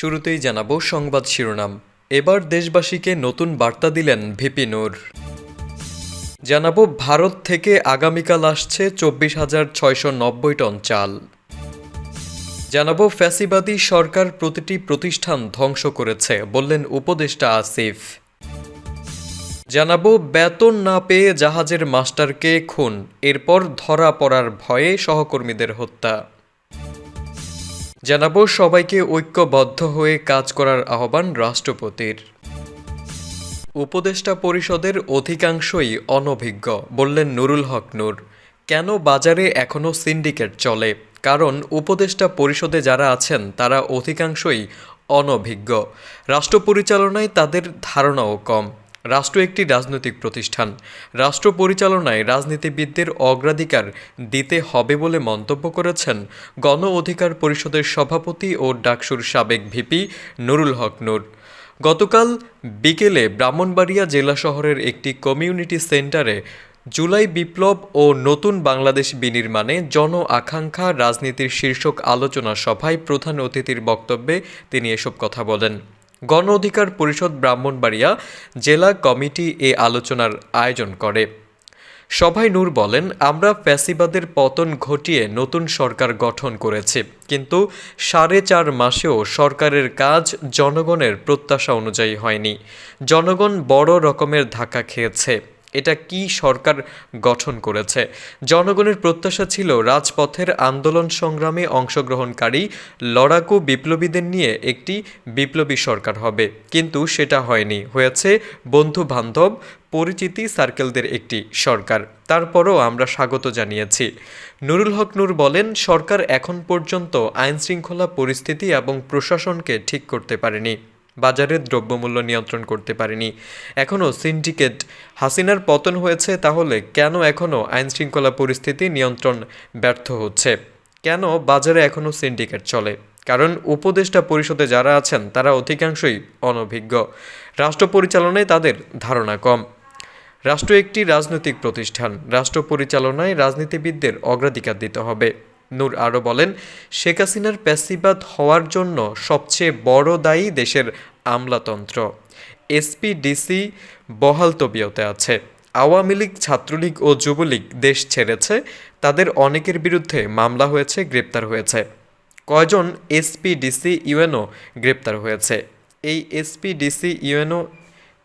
শুরুতেই জানাব সংবাদ শিরোনাম। এবার দেশবাসীকে নতুন বার্তা দিলেন ভিপি নূর। জানাব ভারত থেকে আগামীকাল আসছে চব্বিশ হাজার ছয়শো নব্বই টন চাল। জানাব ফ্যাসিবাদী সরকার প্রতিটি প্রতিষ্ঠান ধ্বংস করেছে, বললেন উপদেষ্টা আসিফ। জানাব বেতন না পেয়ে জাহাজের মাস্টারকে খুন, এরপর ধরা পড়ার ভয়ে সহকর্মীদের হত্যা। জানাব সবাইকে ঐক্যবদ্ধ হয়ে কাজ করার আহ্বান রাষ্ট্রপতির। উপদেষ্টা পরিষদের অধিকাংশই অনভিজ্ঞ, বললেন নুরুল হক নূর। কেন বাজারে এখনও সিন্ডিকেট চলে? কারণ উপদেষ্টা পরিষদে যারা আছেন, তারা অধিকাংশই অনভিজ্ঞ। রাষ্ট্র পরিচালনায় তাদের ধারণাও কম। রাষ্ট্র একটি রাজনৈতিক প্রতিষ্ঠান। রাষ্ট্র পরিচালনায় রাজনীতিবিদদের অগ্রাধিকার দিতে হবে বলে মন্তব্য করেছেন গণ অধিকার পরিষদের সভাপতি ও ডাকসুর সাবেক ভিপি নুরুল হক নুর। গতকাল বিকেলে ব্রাহ্মণবাড়িয়া জেলা শহরের একটি কমিউনিটি সেন্টারে জুলাই বিপ্লব ও নতুন বাংলাদেশ বিনির্মাণে জন আকাঙ্ক্ষা রাজনীতির শীর্ষক আলোচনা সভায় প্রধান অতিথির বক্তব্যে তিনি এসব কথা বলেন। গণ অধিকার পরিষদ ব্রাহ্মণবাড়িয়া জেলা কমিটি এ আলোচনার আয়োজন করে। সভায় নূর বলেন, আমরা ফ্যাসিবাদের পতন ঘটিয়ে নতুন সরকার গঠন করেছি, কিন্তু সাড়ে চার মাসেও সরকারের কাজ জনগণের প্রত্যাশা অনুযায়ী হয়নি। জনগণ বড় রকমের ধাক্কা খেয়েছে। এটা কি সরকার গঠন করেছে? জনগণের প্রত্যাশা ছিল রাজপথের আন্দোলন সংগ্রামে অংশগ্রহণকারী লড়াকু বিপ্লবীদের নিয়ে একটি বিপ্লবী সরকার হবে। কিন্তু সেটা হয়নি। হয়েছে বন্ধু বান্ধব পরিচিতি সার্কেলদের একটি সরকার। তারপরও আমরা স্বাগত জানিয়েছি। নুরুল হক নূর বলেন, সরকার এখন পর্যন্ত আইন শৃঙ্খলা পরিস্থিতি এবং প্রশাসনকে ঠিক করতে পারেনি। বাজারের দ্রব্যমূল্য নিয়ন্ত্রণ করতে পারেনি। এখনও সিন্ডিকেট হাসিনার পতন হয়েছে, তাহলে কেন এখনও আইন শৃঙ্খলা পরিস্থিতি নিয়ন্ত্রণ ব্যর্থ হচ্ছে? কেন বাজারে এখনও সিন্ডিকেট চলে? কারণ উপদেষ্টা পরিষদে যারা আছেন, তারা অধিকাংশই অনভিজ্ঞ। রাষ্ট্র পরিচালনায় তাদের ধারণা কম। রাষ্ট্র একটি রাজনৈতিক প্রতিষ্ঠান। রাষ্ট্র পরিচালনায় রাজনীতিবিদদের অগ্রাধিকার দিতে হবে। নূর আরও বলেন, শেখ হাসিনার প্যাসিবাদ হওয়ার জন্য সবচেয়ে বড় দায়ী দেশের আমলাতন্ত্র। এসপিডিসি বহাল তবিয়তে আছে। আওয়ামী লীগ, ছাত্রলীগ ও যুবলীগ দেশ ছেড়েছে। তাদের অনেকের বিরুদ্ধে মামলা হয়েছে, গ্রেপ্তার হয়েছে। কয়জন এসপিডিসি ইউএনও গ্রেপ্তার হয়েছে? এই এসপিডিসি ইউএনও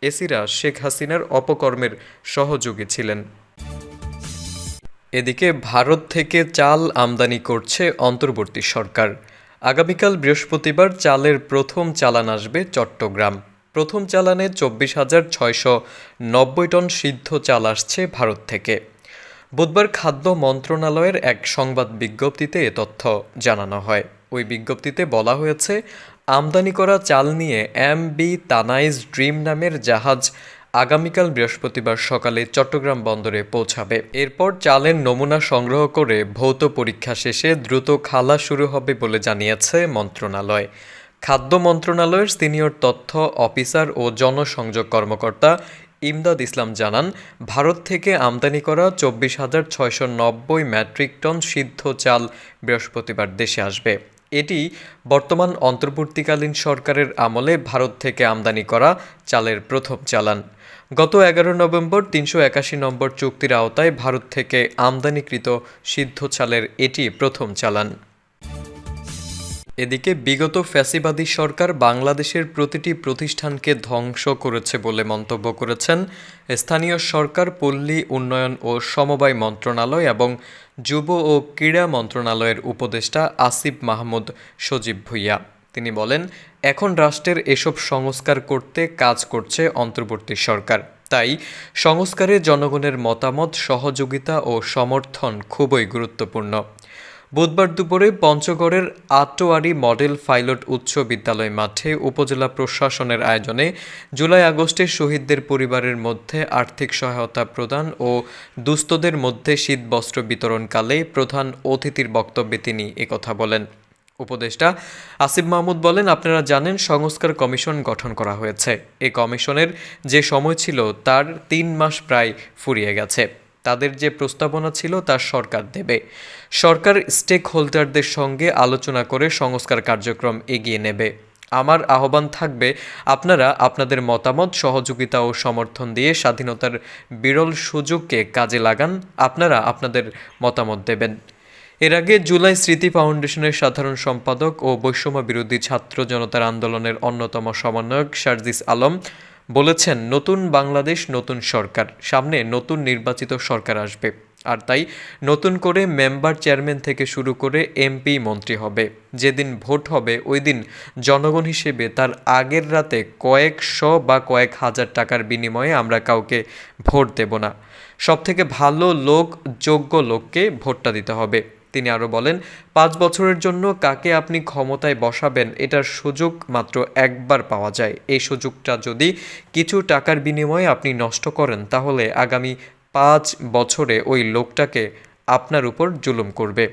এসিরা শেখ হাসিনার অপকর্মের সহযোগী ছিলেন। এদিকে ভারত থেকে চাল আমদানি করছে অন্তর্বর্তী সরকার। আগামীকাল বৃহস্পতিবার চালের প্রথম চালান আসবে চট্টগ্রাম। প্রথম চালানে চব্বিশ হাজার ছয়শো নব্বই টন সিদ্ধ চাল আসছে ভারত থেকে। বুধবার খাদ্য মন্ত্রণালয়ের এক সংবাদ বিজ্ঞপ্তিতে এ তথ্য জানানো হয়। ওই বিজ্ঞপ্তিতে বলা হয়েছে, আমদানি করা চাল নিয়ে এম বি তানাইজ ড্রিম নামের জাহাজ আগামীকাল বৃহস্পতিবার সকালে চট্টগ্রাম বন্দরে পৌঁছাবে। এরপর চালের নমুনা সংগ্রহ করে ভৌত পরীক্ষা শেষে দ্রুত খালা শুরু হবে বলে জানিয়েছে মন্ত্রণালয়। খাদ্য মন্ত্রণালয়ের সিনিয়র তথ্য অফিসার ও জনসংযোগ কর্মকর্তা ইমদাদ ইসলাম জানান, ভারত থেকে আমদানি করা চব্বিশ হাজার ছয়শো নব্বই মেট্রিক টন সিদ্ধ চাল বৃহস্পতিবার দেশে আসবে। এটি বর্তমান অন্তর্বর্তীকালীন সরকারের আমলে ভারত থেকে আমদানি করা চালের প্রথম চালান। গত এগারো নভেম্বর তিনশো একাশি নম্বর চুক্তির আওতায় ভারত থেকে আমদানিকৃত সিদ্ধ চালের এটি প্রথম চালান। এদিকে বিগত ফ্যাসিবাদী সরকার বাংলাদেশের প্রতিটি প্রতিষ্ঠানকে ধ্বংস করেছে বলে মন্তব্য করেছেন স্থানীয় সরকার, পল্লী উন্নয়ন ও সমবায় মন্ত্রণালয় এবং যুব ও ক্রীড়া মন্ত্রণালয়ের উপদেষ্টা আসিফ মাহমুদ সজীব ভুইয়া। তিনি বলেন, এখন রাষ্ট্রের এসব সংস্কার করতে কাজ করছে অন্তর্বর্তী সরকার। তাই সংস্কারে জনগণের মতামত, সহযোগিতা ও সমর্থন খুবই গুরুত্বপূর্ণ। বুধবার দুপুরে পঞ্চগড়ের আটোয়ারি মডেল পাইলট উচ্চ বিদ্যালয় মাঠে উপজেলা প্রশাসনের আয়োজনে জুলাই আগস্টে শহীদদের পরিবারের মধ্যে আর্থিক সহায়তা প্রদান ও দুস্থদের মধ্যে শীতবস্ত্র বিতরণকালে প্রধান অতিথির বক্তব্যে তিনি একথা বলেন। উপদেষ্টা আসিফ মাহমুদ বলেন, আপনারা জানেন সংস্কার কমিশন গঠন করা হয়েছে। এই কমিশনের যে সময় ছিল, তার তিন মাস প্রায় ফুরিয়ে গেছে। তাদের যে প্রস্তাবনা ছিল, তা সরকার দেবে। সরকার স্টেক হোল্ডারদের সঙ্গে আলোচনা করে সংস্কার কার্যক্রম এগিয়ে নেবে। আমার আহ্বান থাকবে, আপনারা আপনাদের মতামত, সহযোগিতা ও সমর্থন দিয়ে স্বাধীনতার বিরল সুযোগকে কাজে লাগান। আপনারা আপনাদের মতামত দেবেন। এর আগে জুলাই স্মৃতি ফাউন্ডেশনের সাধারণ সম্পাদক ও বৈষম্য বিরোধী ছাত্র জনতার আন্দোলনের অন্যতম সমন্বয়ক শারজিস আলম বলেছেন, নতুন বাংলাদেশ, নতুন সরকার। সামনে নতুন নির্বাচিত সরকার আসবে। আর তাই নতুন করে মেম্বার চেয়ারম্যান থেকে শুরু করে এমপি, মন্ত্রী হবে। যেদিন ভোট হবে, ওই দিন জনগণ হিসেবে তার আগের রাতে কয়েকশো বা কয়েক হাজার টাকার বিনিময়ে আমরা কাউকে ভোট দেব না। সব থেকে ভালো লোক, যোগ্য লোককে ভোটটা দিতে হবে। তিনি আরও বলেন, পাঁচ বছরের জন্য কাকে আপনি ক্ষমতায় বসাবেন, এটার সুযোগ মাত্র একবার পাওয়া যায়। এই সুযোগটা যদি কিছু টাকার বিনিময়ে আপনি নষ্ট করেন, তাহলে আগামী পাঁচ বছরে ওই লোকটাকে আপনার উপর জুলুম করবে।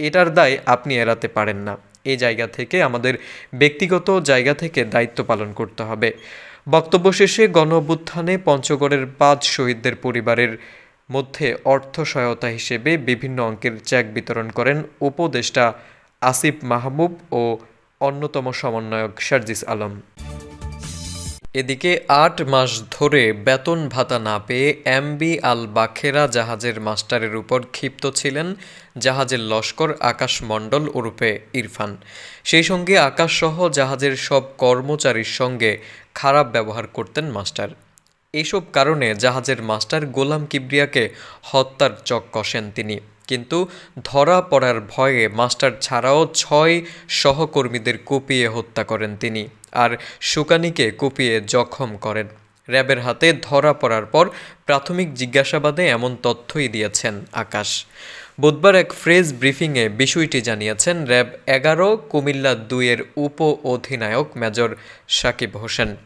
এটার দায় আপনি এড়াতে পারেন না। এই জায়গা থেকে আমাদের ব্যক্তিগত জায়গা থেকে দায়িত্ব পালন করতে হবে। বক্তব্য শেষে গণ অভ্যুত্থানে পঞ্চগড়ের পাঁচ শহীদদের পরিবারের মধ্যে অর্থ সহায়তা হিসেবে বিভিন্ন অঙ্কের চেক বিতরণ করেন উপদেষ্টা আসিফ মাহমুব ও অন্যতম সমন্বয়ক শারজিস আলম। এদিকে আট মাস ধরে বেতন ভাতা না পেয়ে এমবি আল বাখেরা জাহাজের মাস্টারের উপর ক্ষিপ্ত ছিলেন জাহাজের লস্কর আকাশ মণ্ডল ওরূপে ইরফান। সেই সঙ্গে আকাশসহ জাহাজের সব কর্মচারীর সঙ্গে খারাপ ব্যবহার করতেন মাস্টার। এইসব কারণে জাহাজের মাস্টার গোলাম কিবরিয়াকে হত্যার চক কষেন তিনি। কিন্তু ধরা পড়ার ভয়ে মাস্টার ছাড়াও ছয় সহকর্মীদের কুপিয়ে হত্যা করেন তিনি আর সুকানিকে কুপিয়ে জখম করেন। র্যাবের হাতে ধরা পড়ার পর প্রাথমিক জিজ্ঞাসাবাদে এমন তথ্যই দিয়েছেন আকাশ। বুধবার এক ফ্রেজ ব্রিফিংয়ে বিষয়টি জানিয়েছেন র্যাব এগারো কুমিল্লা দুইয়ের উপ অধিনায়ক মেজর সাকিব হোসেন।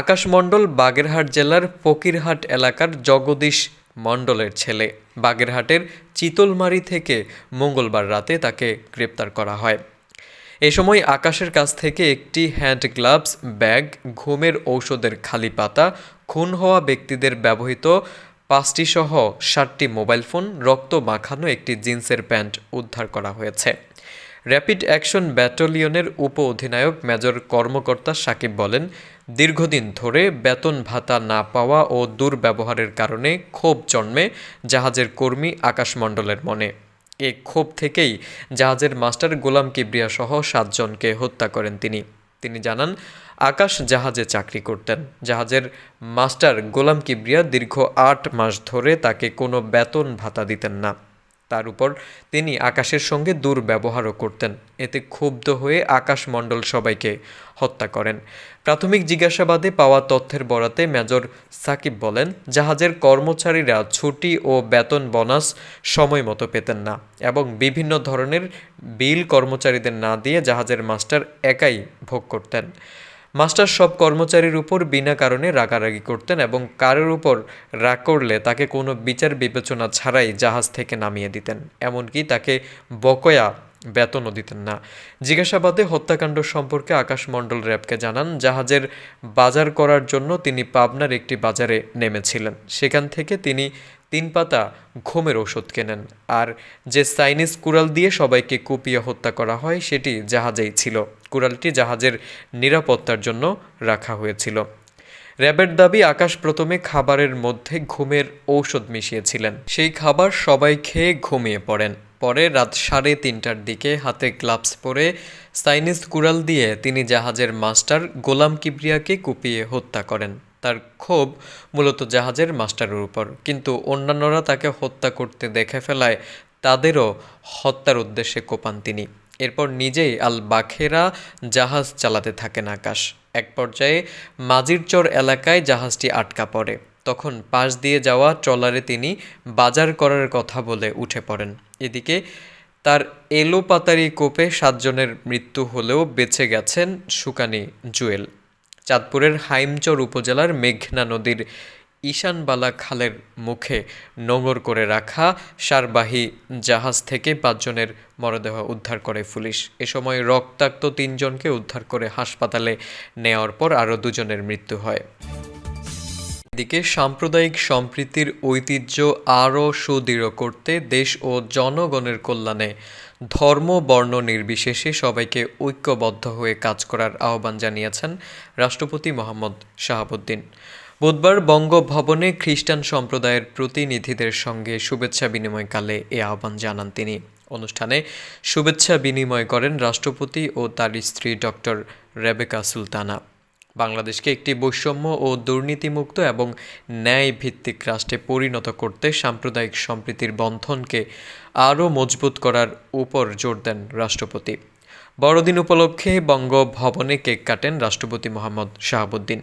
আকাশ মণ্ডল বাগেরহাট জেলার ফকিরহাট এলাকার জগদীশ মণ্ডলের ছেলে। বাগেরহাটের চিতলমারি থেকে মঙ্গলবার রাতে তাকে গ্রেপ্তার করা হয়। এ সময় আকাশের কাছ থেকে একটি হ্যান্ড গ্লাভস, ব্যাগ, ঘুমের ঔষধের খালি পাতা, খুন হওয়া ব্যক্তিদের ব্যবহৃত পাঁচটি সহ ষাটটি মোবাইল ফোন, রক্ত মাখানো একটি জিন্সের প্যান্ট উদ্ধার করা হয়েছে। র্যাপিড অ্যাকশন ব্যাটালিয়নের উপ অধিনায়ক মেজর কর্মকর্তা সাকিব বলেন দীর্ঘদিন ধরে বেতন ভাতা না পাওয়া ও দুর্ব্যবহারের কারণে ক্ষোভ জন্মে জাহাজের কর্মী আকাশমণ্ডলের মনে। এ ক্ষোভ থেকেই জাহাজের মাস্টার গোলাম কিবরিয়া সহ সাতজনকে হত্যা করেন তিনি। তিনি জানান, আকাশ জাহাজে চাকরি করতেন। জাহাজের মাস্টার গোলাম কিবরিয়া দীর্ঘ আট মাস ধরে তাকে কোনো বেতন ভাতা দিতেন না। তার উপর তিনি আকাশের সঙ্গে দুর্ব্যবহারও করতেন। এতে ক্ষুব্ধ হয়ে আকাশ মণ্ডল সবাইকে হত্যা করেন। প্রাথমিক জিজ্ঞাসাবাদে পাওয়া তথ্যের বরাতে মেজর সাকিব বলেন, জাহাজের কর্মচারীরা ছুটি ও বেতন বোনাস সময় মতো পেতেন না এবং বিভিন্ন ধরনের বিল কর্মচারীদের না দিয়ে জাহাজের মাস্টার একাই ভোগ করতেন। মাস্টার সব কর্মচারীর উপর বিনা কারণে রাগারাগি করতেন এবং কারোর উপর রাগ করলে তাকে কোনো বিচার বিবেচনা ছাড়াই জাহাজ থেকে নামিয়ে দিতেন, এমনকি তাকে বকয়া বেতনও দিতেন না। জিজ্ঞাসাবাদে হত্যাকাণ্ড সম্পর্কে আকাশ মণ্ডল র্যাবকে জানান, জাহাজের বাজার করার জন্য তিনি পাবনার একটি বাজারে নেমেছিলেন। সেখান থেকে তিনি তিন পাতা ঘুমের ওষুধ কেনেন। আর যে চাইনিজ কুড়াল দিয়ে সবাইকে কুপিয়ে হত্যা করা হয়, সেটি জাহাজেই ছিল। কুড়ালটি জাহাজের নিরাপত্তার জন্য রাখা হয়েছিল। র্যাবের দাবি, আকাশ প্রথমে খাবারের মধ্যে ঘুমের ঔষধ মিশিয়েছিলেন। সেই খাবার সবাই খেয়ে ঘুমিয়ে পড়েন। পরে রাত সাড়ে তিনটার দিকে হাতে গ্লাভস পরে চাইনিজ কুড়াল দিয়ে তিনি জাহাজের মাস্টার গোলাম কিবরিয়াকে কুপিয়ে হত্যা করেন। তার ক্ষোভ মূলত জাহাজের মাস্টারের উপর। কিন্তু অন্যান্যরা তাকে হত্যা করতে দেখে ফেলায়, তাদেরও হত্যার উদ্দেশ্যে কোপান তিনি। এরপর নিজেই আল বাখেরা জাহাজ চালাতে থাকেন আকাশ। এক পর্যায়ে মাজিরচর এলাকায় জাহাজটি আটকা পড়ে। তখন পাশ দিয়ে যাওয়া ট্রলারে তিনি বাজার করার কথা বলে উঠে পড়েন। এদিকে তার এলোপাতারি কোপে সাতজনের মৃত্যু হলেও বেঁচে গেছেন সুকানি জুয়েল। চাঁদপুরের হাইমচর উপজেলার মেঘনা নদীর ঈশানবালা খালের মুখে নোঙর করে রাখা সারবাহী জাহাজ থেকে পাঁচজনের মরদেহ উদ্ধার করে পুলিশ। এ সময় রক্তাক্ত তিনজনকে উদ্ধার করে হাসপাতালে নেওয়ার পর আরও দুজনের মৃত্যু হয়। এদিকে সাম্প্রদায়িক সম্প্রীতির ঐতিহ্য আরও সুদৃঢ় করতে দেশ ও জনগণের কল্যাণে ধর্ম, বর্ণ নির্বিশেষে সবাইকে ঐক্যবদ্ধ হয়ে কাজ করার আহ্বান জানিয়েছেন রাষ্ট্রপতি মোহাম্মদ শাহাবুদ্দিন। বুধবার বঙ্গভবনে খ্রিস্টান সম্প্রদায়ের প্রতিনিধিদের সঙ্গে শুভেচ্ছা বিনিময়কালে এ আহ্বান জানান তিনি। অনুষ্ঠানে শুভেচ্ছা বিনিময় করেন রাষ্ট্রপতি ও তার স্ত্রী ডক্টর রেবেকা সুলতানা। বাংলাদেশকে একটি বৈষম্য ও দুর্নীতিমুক্ত এবং ন্যায় ভিত্তিক রাষ্ট্রে পরিণত করতে সাম্প্রদায়িক সম্প্রীতির বন্ধনকে আরও মজবুত করার উপর জোর দেন রাষ্ট্রপতি। বড়দিন উপলক্ষে বঙ্গভবনে কেক কাটেন রাষ্ট্রপতি মোহাম্মদ শাহাবুদ্দিন।